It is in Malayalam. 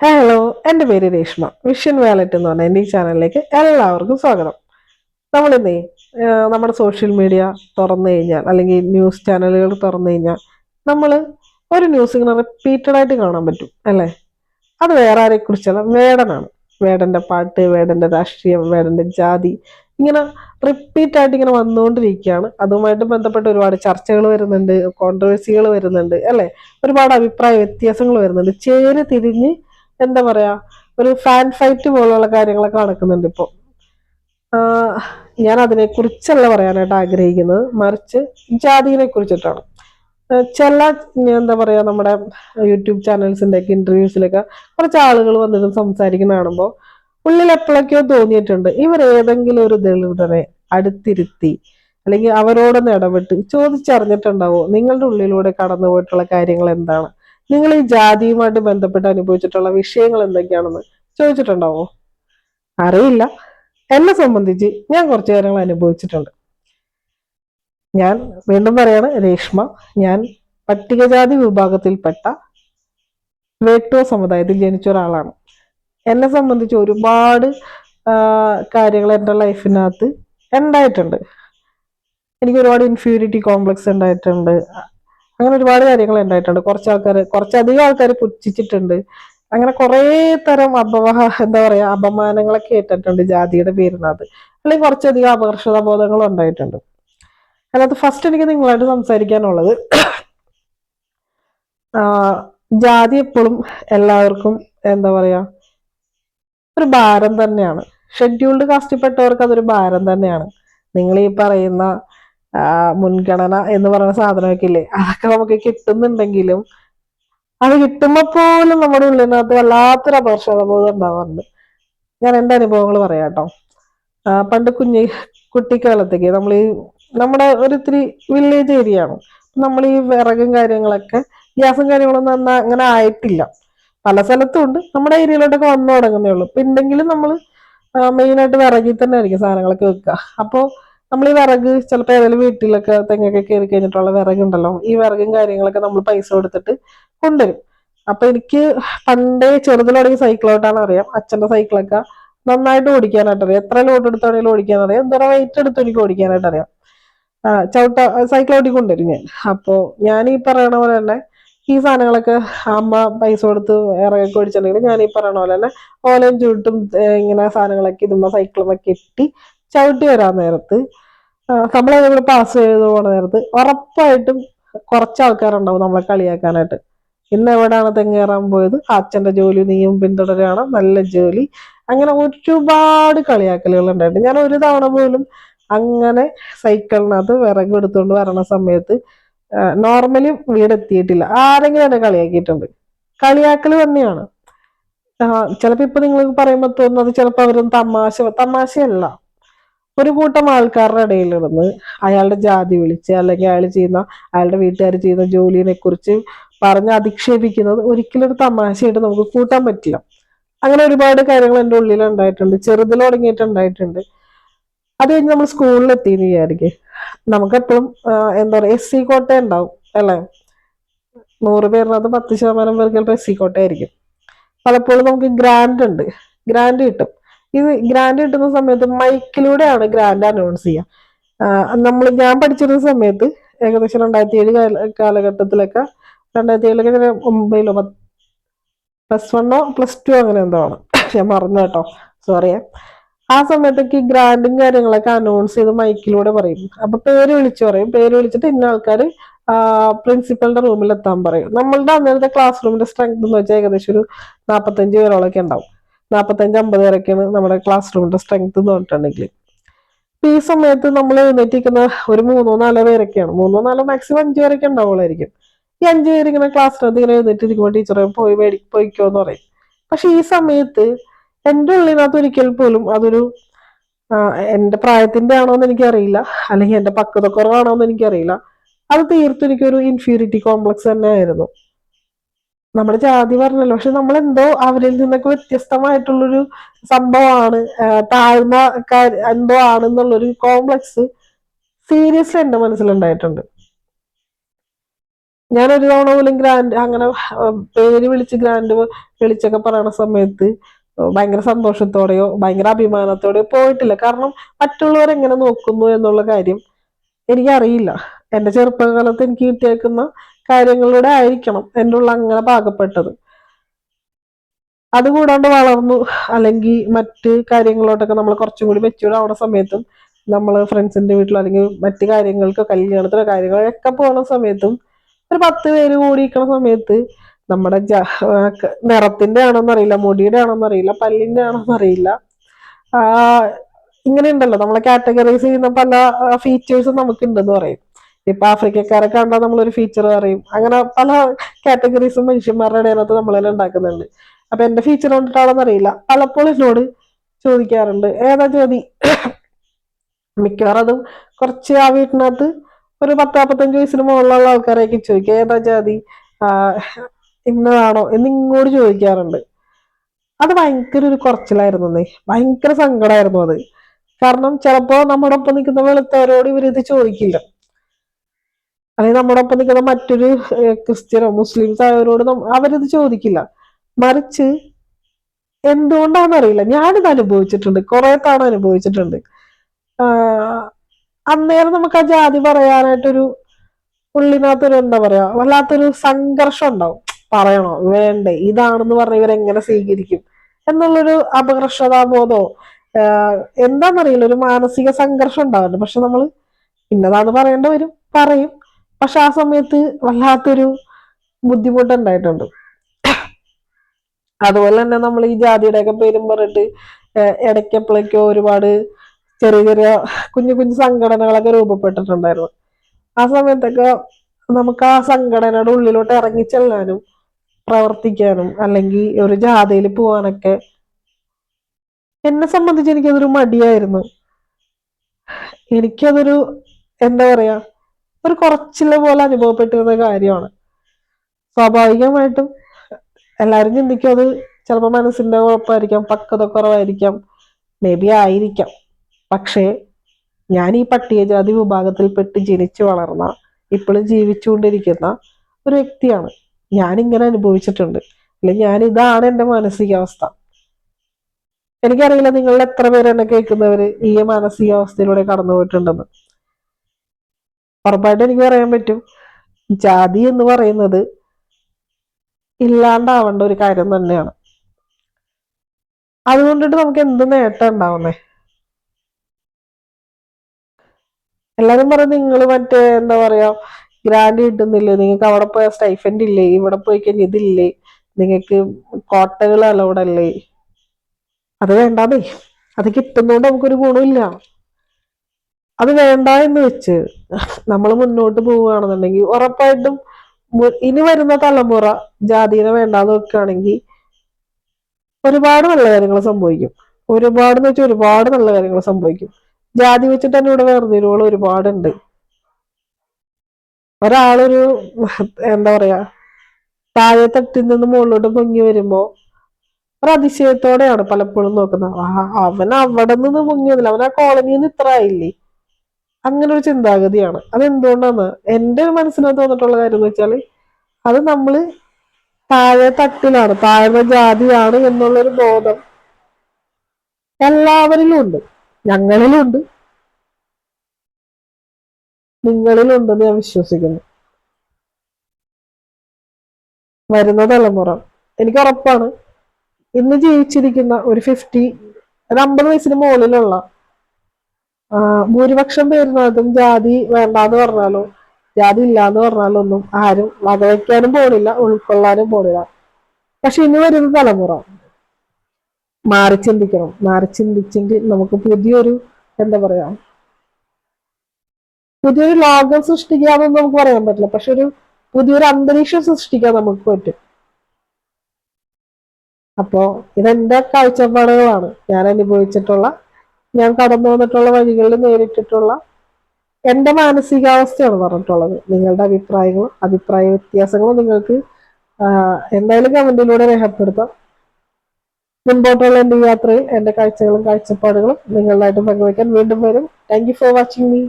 ഹലോ എന്റെ പേര് രേഷ്മ. വിഷൻ വാലറ്റ് എന്ന് പറഞ്ഞ എന്റെ ഈ ചാനലിലേക്ക് എല്ലാവർക്കും സ്വാഗതം. നമ്മളിന്നേ നമ്മുടെ സോഷ്യൽ മീഡിയ തുറന്നു കഴിഞ്ഞാൽ അല്ലെങ്കിൽ ന്യൂസ് ചാനലുകൾ തുറന്നു കഴിഞ്ഞാൽ നമ്മൾ ഒരു ന്യൂസ് ഇങ്ങനെ റിപ്പീറ്റഡ് ആയിട്ട് കാണാൻ പറ്റും അല്ലേ? അത് വേറെ ആരെ കുറിച്ചല്ല വേടനാണ്. വേടന്റെ പാട്ട് വേടന്റെ രാഷ്ട്രീയം വേടന്റെ ജാതി ഇങ്ങനെ റിപ്പീറ്റായിട്ട് ഇങ്ങനെ വന്നുകൊണ്ടിരിക്കുകയാണ്. അതുമായിട്ട് ബന്ധപ്പെട്ട് ഒരുപാട് ചർച്ചകൾ വരുന്നുണ്ട് കോൺട്രവേഴ്സികൾ വരുന്നുണ്ട് അല്ലേ? ഒരുപാട് അഭിപ്രായ വ്യത്യാസങ്ങൾ വരുന്നുണ്ട്. ചേര് തിരിഞ്ഞ് എന്താ പറയാ ഒരു ഫാൻ ഫൈറ്റ് പോലുള്ള കാര്യങ്ങളൊക്കെ നടക്കുന്നുണ്ട് ഇപ്പോൾ ഞാൻ അതിനെ കുറിച്ചല്ല പറയാനായിട്ട് ആഗ്രഹിക്കുന്നത്. മറിച്ച് ജാതിയെ കുറിച്ചിട്ടാണ് ചില എന്താ പറയാ നമ്മുടെ യൂട്യൂബ് ചാനൽസിന്റെ ഒക്കെ ഇന്റർവ്യൂസിലൊക്കെ കുറച്ച് ആളുകൾ വന്നിട്ട് സംസാരിക്കുന്ന കാണുമ്പോൾ ഉള്ളിൽ എപ്പോഴൊക്കെയോ തോന്നിയിട്ടുണ്ട് ഇവർ ഏതെങ്കിലും ഒരു ദളിതനെ അടുത്തിരുത്തി അല്ലെങ്കിൽ അവരോടൊന്ന് ഇടപെട്ട് ചോദിച്ചറിഞ്ഞിട്ടുണ്ടാവോ? നിങ്ങളുടെ ഉള്ളിലൂടെ കടന്നു പോയിട്ടുള്ള കാര്യങ്ങൾ എന്താണ്? നിങ്ങൾ ഈ ജാതിയുമായിട്ട് ബന്ധപ്പെട്ട് അനുഭവിച്ചിട്ടുള്ള വിഷയങ്ങൾ എന്തൊക്കെയാണെന്ന് ചോദിച്ചിട്ടുണ്ടാവോ? അറിയില്ല. എന്നെ സംബന്ധിച്ച് ഞാൻ കുറച്ച് കാര്യങ്ങൾ അനുഭവിച്ചിട്ടുണ്ട്. ഞാൻ വീണ്ടും പറയാണ് രേഷ്മ ഞാൻ പട്ടികജാതി വിഭാഗത്തിൽപ്പെട്ട വേട്ടുവ സമുദായത്തിൽ ജനിച്ച ഒരാളാണ്. എന്നെ സംബന്ധിച്ച് ഒരുപാട് കാര്യങ്ങൾ എന്റെ ലൈഫിനകത്ത് ഉണ്ടായിട്ടുണ്ട്. എനിക്ക് ഒരുപാട് ഇൻഫ്യൂരിറ്റി കോംപ്ലക്സ് ഉണ്ടായിട്ടുണ്ട്. അങ്ങനെ ഒരുപാട് കാര്യങ്ങൾ ഉണ്ടായിട്ടുണ്ട്. കുറച്ച് ആൾക്കാർ കുറച്ചധികം ആൾക്കാർ പുച്ഛിച്ചിട്ടുണ്ട്. അങ്ങനെ കുറേ തരം അപവാഹ എന്താ പറയാ അപമാനങ്ങളൊക്കെ ഏറ്റിട്ടുണ്ട് ജാതിയുടെ പേരിനകത്ത് അല്ലെങ്കിൽ കുറച്ചധികം അപകർഷത ബോധങ്ങൾ ഉണ്ടായിട്ടുണ്ട്. അതിനകത്ത് ഫസ്റ്റ് എനിക്ക് നിങ്ങളായിട്ട് സംസാരിക്കാനുള്ളത് ജാതി എപ്പോഴും എല്ലാവർക്കും എന്താ പറയാ ഒരു ഭാരം തന്നെയാണ്. ഷെഡ്യൂൾഡ് കാസ്റ്റിൽപ്പെട്ടവർക്ക് അതൊരു ഭാരം തന്നെയാണ്. നിങ്ങൾ ഈ പറയുന്ന മുൻഗണന എന്ന് പറയുന്ന സാധനമൊക്കെ ഇല്ലേ? അതൊക്കെ നമുക്ക് കിട്ടുന്നുണ്ടെങ്കിലും അത് കിട്ടുമ്പോ പോലും നമ്മുടെ ഉള്ളിനകത്ത് വല്ലാത്തൊരു അപകർഷതാബോധം ഉണ്ടാവാറുണ്ട്. ഞാൻ എന്റെ അനുഭവങ്ങൾ പറയാം കേട്ടോ. പണ്ട് കുഞ്ഞി കുട്ടിക്കാലത്തേക്ക് നമ്മൾ ഈ നമ്മുടെ ഒരു ഇത്തിരി വില്ലേജ് ഏരിയ ആണ്. നമ്മൾ ഈ വിറകും കാര്യങ്ങളൊക്കെ ഗ്യാസും കാര്യങ്ങളൊന്നും അന്ന് അങ്ങനെ ആയിട്ടില്ല. പല സ്ഥലത്തും ഉണ്ട്. നമ്മുടെ ഏരിയയിലോട്ടൊക്കെ വന്നു തുടങ്ങുന്നേ ഉള്ളൂ. ഇപ്പൊ ഉണ്ടെങ്കിലും നമ്മൾ മെയിനായിട്ട് വിറകിൽ തന്നെ ആയിരിക്കും സാധനങ്ങളൊക്കെ വെക്കുക. അപ്പോൾ നമ്മൾ ഈ വിറക് ചിലപ്പോൾ ഏതെങ്കിലും വീട്ടിലൊക്കെ തെങ്ങൊക്കെ കയറി കഴിഞ്ഞിട്ടുള്ള വിറകുണ്ടല്ലോ ഈ വിറകും കാര്യങ്ങളൊക്കെ നമ്മൾ പൈസ കൊടുത്തിട്ട് കൊണ്ടുവരും. അപ്പൊ എനിക്ക് പണ്ടേ ചെറുതിലോടെങ്കിൽ സൈക്കിളോട്ടാണ് അറിയാം. അച്ഛന്റെ സൈക്കിളൊക്കെ നന്നായിട്ട് ഓടിക്കാനായിട്ട് അറിയാം എത്ര ലോഡ് എടുത്താണെങ്കിലും ഓടിക്കാനറിയാം എന്തോ എന്തോരം വെയിറ്റ് എടുത്ത് എനിക്ക് ഓടിക്കാനായിട്ട് അറിയാം ആ ചവിട്ട സൈക്കിൾ ഓടിക്കൊണ്ടുവരും ഞാൻ. അപ്പോ ഞാൻ ഈ പറയണ പോലെ തന്നെ ഈ സാധനങ്ങളൊക്കെ അമ്മ പൈസ കൊടുത്ത് ഇറകൊക്കെ ഓടിച്ചിട്ടുണ്ടെങ്കിൽ ഞാൻ ഈ പറയണ പോലെ തന്നെ ഓലയും ചുട്ടും ഇങ്ങനെ സാധനങ്ങളൊക്കെ ഇതുമ്പോ സൈക്കിളുമൊക്കെ കെട്ടി ചവിട്ടി വരാൻ നേരത്ത്. നമ്മളെ നമ്മൾ പാസ് ചെയ്ത് പോണ നേരത്ത് ഉറപ്പായിട്ടും കുറച്ച് ആൾക്കാരുണ്ടാവും നമ്മളെ കളിയാക്കാനായിട്ട്. ഇന്ന് എവിടെയാണ് തെങ്ങേറാൻ പോയത്? അച്ഛന്റെ ജോലി നീയും പിന്തുടരുകയാണ് നല്ല ജോലി. അങ്ങനെ ഒരുപാട് കളിയാക്കലുകൾ ഉണ്ടായിട്ട് ഞാൻ ഒരു തവണ പോലും അങ്ങനെ സൈക്കിളിനകത്ത് വിറക് എടുത്തുകൊണ്ട് വരണ സമയത്ത് നോർമലി വീടെത്തിയിട്ടില്ല ആരെങ്കിലും എന്നെ കളിയാക്കിയിട്ടുണ്ട്. കളിയാക്കൽ തന്നെയാണ്. ചിലപ്പോ ഇപ്പൊ നിങ്ങൾക്ക് പറയുമ്പോൾ തോന്നുന്നത് ചിലപ്പോ അവരും തമാശ തമാശയല്ല. ഒരു കൂട്ടം ആൾക്കാരുടെ ഇടയിലിരുന്ന് അയാളുടെ ജാതി വിളിച്ച് അല്ലെങ്കിൽ അയാൾ ചെയ്യുന്ന അയാളുടെ വീട്ടുകാർ ചെയ്യുന്ന ജോലിനെ കുറിച്ച് പറഞ്ഞ് അധിക്ഷേപിക്കുന്നത് ഒരിക്കലും ഒരു തമാശയായിട്ട് നമുക്ക് കൂട്ടാൻ പറ്റില്ല. അങ്ങനെ ഒരുപാട് കാര്യങ്ങൾ എന്റെ ഉള്ളിൽ ഉണ്ടായിട്ടുണ്ട് ചെറുതിൽ തുടങ്ങിയിട്ടുണ്ടായിട്ടുണ്ട് അത് കഴിഞ്ഞ് നമ്മൾ സ്കൂളിൽ എത്തിയെന്ന് വിചാരിക്കും. നമുക്കെപ്പോഴും എന്താ പറയുക എസ് സി കോട്ട ഉണ്ടാവും അല്ലേ? നൂറ് പേരിനകത്ത് പത്ത് ശതമാനം പേർക്ക് ചിലപ്പോൾ എസ് സി കോട്ട ആയിരിക്കും. പലപ്പോഴും നമുക്ക് ഗ്രാൻഡ് ഉണ്ട്. ഗ്രാൻഡ് കിട്ടും. ഇത് ഗ്രാൻഡ് കിട്ടുന്ന സമയത്ത് മൈക്കിലൂടെയാണ് ഗ്രാൻഡ് അനൗൺസ് ചെയ്യുക നമ്മൾ ഞാൻ പഠിച്ചിരുന്ന സമയത്ത് ഏകദേശം രണ്ടായിരത്തി ഏഴ് കാലഘട്ടത്തിലൊക്കെ രണ്ടായിരത്തി ഏഴിലൊക്കെ ഇങ്ങനെ ഒമ്പതിലോ പ്ലസ് വണ്ണോ പ്ലസ് ടു അങ്ങനെ എന്തോ ആണ്. ഞാൻ മറന്നു കേട്ടോ. സോറിയേ ആ സമയത്തൊക്കെ ഈ ഗ്രാൻഡും കാര്യങ്ങളൊക്കെ അനൗൺസ് ചെയ്ത് മൈക്കിലൂടെ പറയും. അപ്പൊ പേര് വിളിച്ചു പറയും. പേര് വിളിച്ചിട്ട് ഇന്ന ആൾക്കാർ പ്രിൻസിപ്പലിന്റെ റൂമിൽ എത്താൻ പറയും. നമ്മളുടെ അന്നേരത്തെ ക്ലാസ് റൂമിന്റെ സ്ട്രെങ്ത് എന്ന് വെച്ചാൽ ഏകദേശം ഒരു നാൽപ്പത്തഞ്ച് പേരോളൊക്കെ ഉണ്ടാവും. നാൽപ്പത്തഞ്ച് അമ്പത് വരെയൊക്കെയാണ് നമ്മുടെ ക്ലാസ് റൂമിന്റെ സ്ട്രെങ്ത് എന്ന് പറഞ്ഞിട്ടുണ്ടെങ്കിൽ. ഈ സമയത്ത് നമ്മൾ എഴുന്നേറ്റിരിക്കുന്ന ഒരു മൂന്നോ നാലോ പേരൊക്കെയാണ്. മൂന്നോ നാലോ മാക്സിമം അഞ്ച് പേരൊക്കെ ഉണ്ടാവുള്ളായിരിക്കും. ഈ അഞ്ച് പേര് ഇങ്ങനെ ക്ലാസ്സിനകത്ത് ഇങ്ങനെ എഴുന്നേറ്റിരിക്കുമ്പോൾ ടീച്ചറെ പോയി മേടി പോയിക്കോ എന്ന് പറയും. പക്ഷെ ഈ സമയത്ത് എന്റെ ഉള്ളിനകത്ത് ഒരിക്കൽ പോലും അതൊരു എന്റെ പ്രായത്തിന്റെ ആണോ എന്ന് എനിക്കറിയില്ല. അല്ലെങ്കിൽ എന്റെ പക്വതക്കുറവാണോ എന്ന് എനിക്കറിയില്ല. അത് തീർത്തും എനിക്കൊരു ഇൻഫ്യൂരിറ്റി കോംപ്ലക്സ് തന്നെ ആയിരുന്നു നമ്മുടെ ജാതി പറഞ്ഞല്ലോ. പക്ഷെ നമ്മൾ എന്തോ അവരിൽ നിന്നൊക്കെ വ്യത്യസ്തമായിട്ടുള്ളൊരു സംഭവമാണ്. താഴ്ന്ന എന്തോ ആണെന്നുള്ളൊരു കോംപ്ലക്സ് സീരിയസ്ലി എന്റെ മനസ്സിലുണ്ടായിട്ടുണ്ട്. ഞാൻ ഒരു തവണ പോലും ഗ്രാൻഡ് അങ്ങനെ പേര് വിളിച്ച് ഗ്രാൻഡ് വിളിച്ചൊക്കെ പറയുന്ന സമയത്ത് ഭയങ്കര സന്തോഷത്തോടെയോ ഭയങ്കര അഭിമാനത്തോടെയോ പോയിട്ടില്ല. കാരണം മറ്റുള്ളവർ എങ്ങനെ നോക്കുന്നു എന്നുള്ള കാര്യം എനിക്കറിയില്ല. എന്റെ ചെറുപ്പകാലത്ത് എനിക്ക് കിട്ടിയേക്കുന്ന കാര്യങ്ങളിലൂടെ ആയിരിക്കണം എന്റെ ഉള്ള അങ്ങനെ പാകപ്പെട്ടത്. അതുകൂടാണ്ട് വളർന്നു അല്ലെങ്കിൽ മറ്റ് കാര്യങ്ങളോട്ടൊക്കെ നമ്മൾ കുറച്ചും കൂടി മെച്ചൂർ ആവുന്ന സമയത്തും നമ്മൾ ഫ്രണ്ട്സിന്റെ വീട്ടിലോ അല്ലെങ്കിൽ മറ്റ് കാര്യങ്ങൾക്കോ കല്യാണത്തിനോ കാര്യങ്ങളൊക്കെ പോകുന്ന സമയത്തും ഒരു പത്ത് പേര് കൂടി നിൽക്കുന്ന സമയത്ത് നമ്മുടെ ജ നിറത്തിന്റെ ആണെന്നറിയില്ല മുടിയുടെ ആണെന്നറിയില്ല ആണോന്ന് അറിയില്ല. ആ, ഇങ്ങനെ ഉണ്ടല്ലോ നമ്മളെ കാറ്റഗറൈസ് ചെയ്യുന്ന പല ഫീച്ചേഴ്സും നമുക്ക് ഉണ്ടെന്ന് പറയും. ഇപ്പൊ ആഫ്രിക്കക്കാരെ കണ്ടാൽ നമ്മളൊരു ഫീച്ചർ പറയും. അങ്ങനെ പല കാറ്റഗറീസും മനുഷ്യന്മാരുടെ ഇടയിനകത്ത് നമ്മളെല്ലാം ഉണ്ടാക്കുന്നുണ്ട്. അപ്പൊ എന്റെ ഫീച്ചർ കണ്ടിട്ടാണെന്ന് അറിയില്ല. പലപ്പോഴും എന്നോട് ചോദിക്കാറുണ്ട്. ഏതാ ജ്യോതി? മിക്കവാറും അതും കുറച്ച് ആ വീട്ടിനകത്ത് ഒരു പത്ത് നാൽപ്പത്തഞ്ച് വയസ്സിന് മുകളിലുള്ള ആൾക്കാരെയൊക്കെ ചോദിക്കുക ഏതാ ജാതി ഇന്നതാണോ? എന്ന് ഇങ്ങോട്ട് ചോദിക്കാറുണ്ട്. അത് ഭയങ്കര ഒരു കുറച്ചിലായിരുന്നു അന്നേ. ഭയങ്കര സങ്കടമായിരുന്നു അത്. കാരണം ചിലപ്പോ നമ്മുടെ ഒപ്പം നിൽക്കുന്ന വെളുത്തവരോട് ഇവരിത് ചോദിക്കില്ല. അല്ലെങ്കിൽ നമ്മുടെ ഒപ്പം നിൽക്കുന്ന മറ്റൊരു ക്രിസ്ത്യനോ മുസ്ലിംസ് ആയവരോട് അവരത് ചോദിക്കില്ല. മറിച്ച് എന്തുകൊണ്ടാണെന്നറിയില്ല. ഞാനിത് അനുഭവിച്ചിട്ടുണ്ട്. കുറെ തവണ അനുഭവിച്ചിട്ടുണ്ട്. അന്നേരം നമുക്ക് ആ ജാതി പറയാനായിട്ടൊരു ഉള്ളിനകത്തൊരു എന്താ പറയാ വല്ലാത്തൊരു സംഘർഷം ഉണ്ടാവും. പറയണോ? വേണ്ടേ. ഇതാണെന്ന് പറഞ്ഞ ഇവരെങ്ങനെ സ്വീകരിക്കും? എന്നുള്ളൊരു അപകർഷതാബോധോ എന്താണെന്നറിയില്ല. ഒരു മാനസിക സംഘർഷം ഉണ്ടാവുന്നുണ്ട്. പക്ഷെ നമ്മൾ ഇന്നതാന്ന് പറയേണ്ട വരും. പറയും. പക്ഷെ ആ സമയത്ത് വല്ലാത്തൊരു ബുദ്ധിമുട്ടുണ്ടായിട്ടുണ്ട്. അതുപോലെ തന്നെ നമ്മൾ ഈ ജാതിയുടെയൊക്കെ പേരും പറഞ്ഞിട്ട് ഇടയ്ക്കപ്പോഴേക്കോ ഒരുപാട് ചെറിയ ചെറിയ കുഞ്ഞു കുഞ്ഞു സംഘടനകളൊക്കെ രൂപപ്പെട്ടിട്ടുണ്ടായിരുന്നു. ആ സമയത്തൊക്കെ നമുക്ക് ആ സംഘടനയുടെ ഉള്ളിലോട്ട് ഇറങ്ങി ചെല്ലാനും പ്രവർത്തിക്കാനും അല്ലെങ്കിൽ ഒരു ജാഥയിൽ പോവാനൊക്കെ എന്നെ സംബന്ധിച്ച് എനിക്കതൊരു മടിയായിരുന്നു. എനിക്കതൊരു എന്താ പറയാ ഒരു കുറച്ചിലെ പോലെ അനുഭവപ്പെട്ടിരുന്ന കാര്യമാണ്. സ്വാഭാവികമായിട്ടും എല്ലാവരും ചിന്തിക്കും അത് ചിലപ്പോൾ മനസ്സിന്റെ കുഴപ്പമായിരിക്കാം പക്വത കുറവായിരിക്കാം മേ ബി ആയിരിക്കാം. പക്ഷേ ഞാൻ ഈ പട്ടികജാതി വിഭാഗത്തിൽപ്പെട്ട് ജനിച്ചു വളർന്ന ഇപ്പോഴും ജീവിച്ചുകൊണ്ടിരിക്കുന്ന ഒരു വ്യക്തിയാണ്. ഞാൻ ഇങ്ങനെ അനുഭവിച്ചിട്ടുണ്ട്. അല്ലെങ്കിൽ ഞാൻ ഇതാണ് എന്റെ മാനസികാവസ്ഥ. എനിക്കറിയില്ല നിങ്ങളിൽ എത്ര പേര് എന്നെ കേൾക്കുന്നവര് ഈ മാനസികാവസ്ഥയിലൂടെ കടന്നു പോയിട്ടുണ്ടെന്ന് ഉറപ്പായിട്ട് എനിക്ക് പറയാൻ പറ്റും. ജാതി എന്ന് പറയുന്നത് ഇല്ലാണ്ടാവേണ്ട ഒരു കാര്യം തന്നെയാണ്. അതുകൊണ്ടിട്ട് നമുക്ക് എന്ത് നേട്ടം ഉണ്ടാവുന്നേ? എല്ലാരും പറയും നിങ്ങൾ മറ്റേ എന്താ പറയാ ഗ്രാൻഡ് കിട്ടുന്നില്ലേ? നിങ്ങൾക്ക് അവിടെ പോയ സ്റ്റൈഫൻഡ് ഇല്ലേ? ഇവിടെ പോയി കഴിഞ്ഞാൽ ഇതില്ലേ? നിങ്ങൾക്ക് കോട്ടകൾ അലൗഡ് അല്ലേ? അത് വേണ്ടാതെ അത് കിട്ടുന്നോണ്ട് നമുക്കൊരു ഗുണമില്ല. അത് വേണ്ട എന്ന് വെച്ച് നമ്മൾ മുന്നോട്ട് പോവുകയാണെന്നുണ്ടെങ്കിൽ ഉറപ്പായിട്ടും ഇനി വരുന്ന തലമുറ ജാതിനെ വേണ്ടാന്ന് വെക്കുകയാണെങ്കിൽ ഒരുപാട് നല്ല കാര്യങ്ങൾ സംഭവിക്കും. ഒരുപാട് എന്ന് വെച്ചാൽ ഒരുപാട് നല്ല കാര്യങ്ങൾ സംഭവിക്കും. ജാതി വെച്ചിട്ട് തന്നെ ഇവിടെ വേർതിരിവുകൾ ഒരുപാടുണ്ട്. ഒരാളൊരു എന്താ പറയാ താഴെ തട്ടിൽ നിന്ന് മുകളിലോട്ട് പൊങ്ങി വരുമ്പോ ഒരു അതിശയത്തോടെയാണ് പലപ്പോഴും നോക്കുന്നത്. അവൻ അവിടെ നിന്ന് പൊങ്ങിയതില്ല. അവൻ ആ കോളനിയിൽ ഇത്ര ആയില്ലേ? അങ്ങനെ ഒരു ചിന്താഗതിയാണ് അതെന്തുകൊണ്ടാണ് എന്റെ മനസ്സിനകത്ത് തോന്നിട്ടുള്ള കാര്യം എന്ന് വെച്ചാൽ അത് നമ്മൾ താഴെ തട്ടിലാണ് താഴ്ന്ന ജാതിയാണ് എന്നുള്ളൊരു ബോധം എല്ലാവരിലും ഉണ്ട്. ഞങ്ങളിലും ഉണ്ട്. നിങ്ങളിലുണ്ടെന്ന് ഞാൻ വിശ്വസിക്കുന്നു. വരുന്ന തലമുറ. എനിക്ക് ഉറപ്പാണ്. ഇന്ന് ജീവിച്ചിരിക്കുന്ന ഒരു ഫിഫ്റ്റി ഒരു അമ്പത് വയസ്സിന് മുകളിലുള്ള ഭൂരിപക്ഷം പേരുന്നതും ജാതി വേണ്ടാന്ന് പറഞ്ഞാലോ ജാതി ഇല്ലാന്ന് പറഞ്ഞാലോ ഒന്നും ആരും വകവയ്ക്കാനും പോണില്ല ഉൾക്കൊള്ളാനും പോണില്ല. പക്ഷെ ഇനി വരുന്ന തലമുറ മാറി ചിന്തിക്കണം. മാറി ചിന്തിച്ചെങ്കിൽ നമുക്ക് പുതിയൊരു എന്താ പറയാ പുതിയൊരു ലോകം സൃഷ്ടിക്കാമെന്ന് നമുക്ക് പറയാൻ പറ്റില്ല. പക്ഷെ ഒരു പുതിയൊരു അന്തരീക്ഷം സൃഷ്ടിക്കാൻ നമുക്ക് പറ്റും. അപ്പോ ഇതെന്റെ കാഴ്ചപ്പാടുകളാണ്. ഞാൻ അനുഭവിച്ചിട്ടുള്ള ഞാൻ കടന്നു വന്നിട്ടുള്ള വഴികളിൽ നേരിട്ടിട്ടുള്ള എന്റെ മാനസികാവസ്ഥയാണ് പറഞ്ഞിട്ടുള്ളത്. നിങ്ങളുടെ അഭിപ്രായങ്ങളും അഭിപ്രായ വ്യത്യാസങ്ങളും നിങ്ങൾക്ക് എന്തായാലും കമന്റിലൂടെ രേഖപ്പെടുത്താം. മുൻപോട്ടുള്ള എന്റെ യാത്രയിൽ എന്റെ കാഴ്ചകളും കാഴ്ചപ്പാടുകളും നിങ്ങളുമായിട്ട് പങ്കുവയ്ക്കാൻ വീണ്ടും വരും. Thank for watching me